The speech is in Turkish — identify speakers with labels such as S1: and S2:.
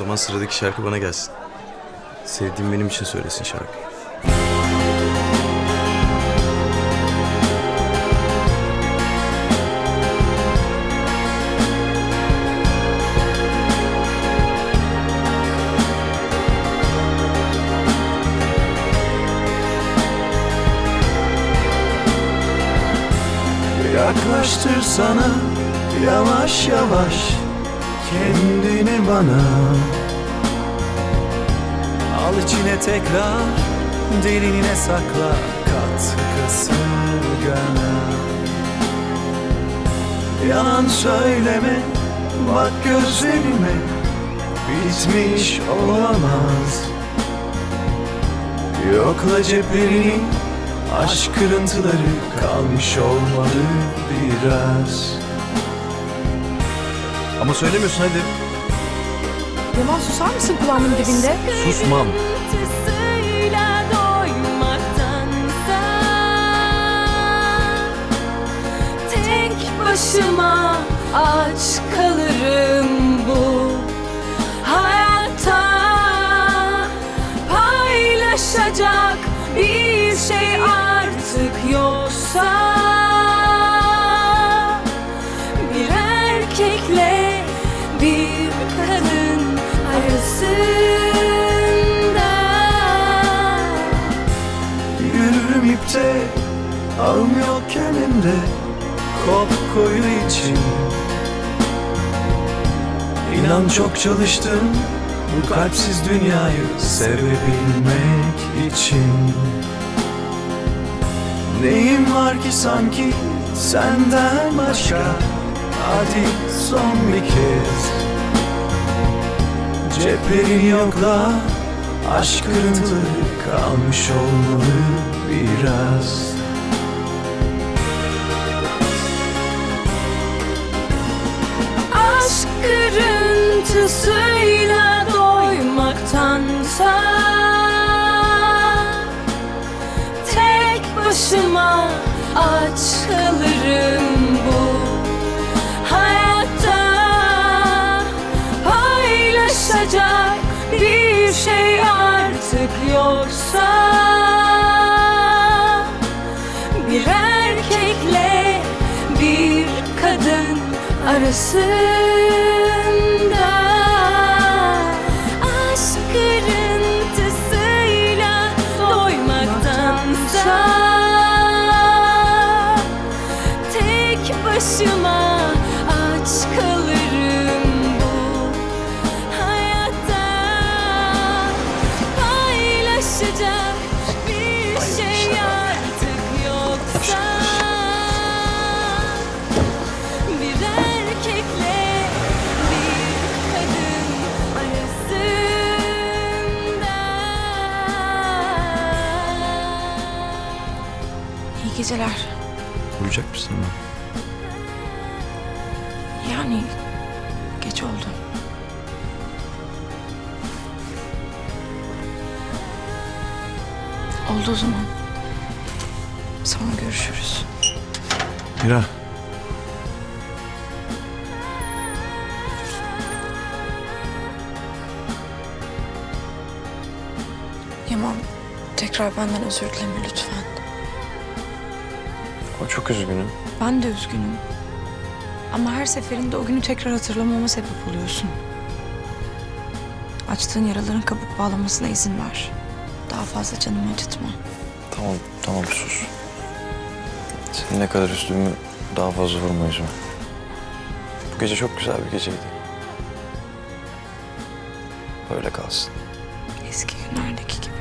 S1: zaman sıradaki şarkı bana gelsin. Sevdiğim benim için söylesin şarkıyı.
S2: Yaklaştır sana yavaş yavaş kendini bana Al içine tekrar derinine sakla kat kasırgana Yalan söyleme bak gözlerime bitmiş olamaz. Yokla ceplerini Aşk kırıntıları kalmış olmalı biraz
S1: Ama söylemiyorsun hadi.
S3: Yaman susar mısın kulağımın dibinde?
S1: Susmam.
S4: Tek başıma aç kalırım bu hayatta Paylaşacak bir şey artık yoksa
S2: Ağım yok elimde Kop koyu için. İnan çok çalıştım Bu kalpsiz dünyayı Sevebilmek için. Neyim var ki sanki Senden başka? Hadi son bir kez. Ceplerini yokla Aşk kırıntıları kalmış olmalı biraz
S4: aç kalırım bu hayatta. Paylaşacak bir şey artık yoksa Bir erkekle bir kadın arasında
S3: geceler.
S1: Uyuyacak mısın hemen?
S3: Yani geç oldu. Oldu o zaman. Sonra görüşürüz.
S1: Mira.
S3: Yaman tekrar benden özür dileme lütfen.
S1: Ama çok üzgünüm.
S3: Ben de üzgünüm. Ama her seferinde o günü tekrar hatırlamama sebep oluyorsun. Açtığın yaraların kabuk bağlamasına izin ver. Daha fazla canımı acıtma.
S5: Tamam, tamam sus. Senin ne kadar üzdüğümü daha fazla vurma yüzüme. Bu gece çok güzel bir geceydi. Böyle kalsın.
S3: Eski günlerdeki gibi.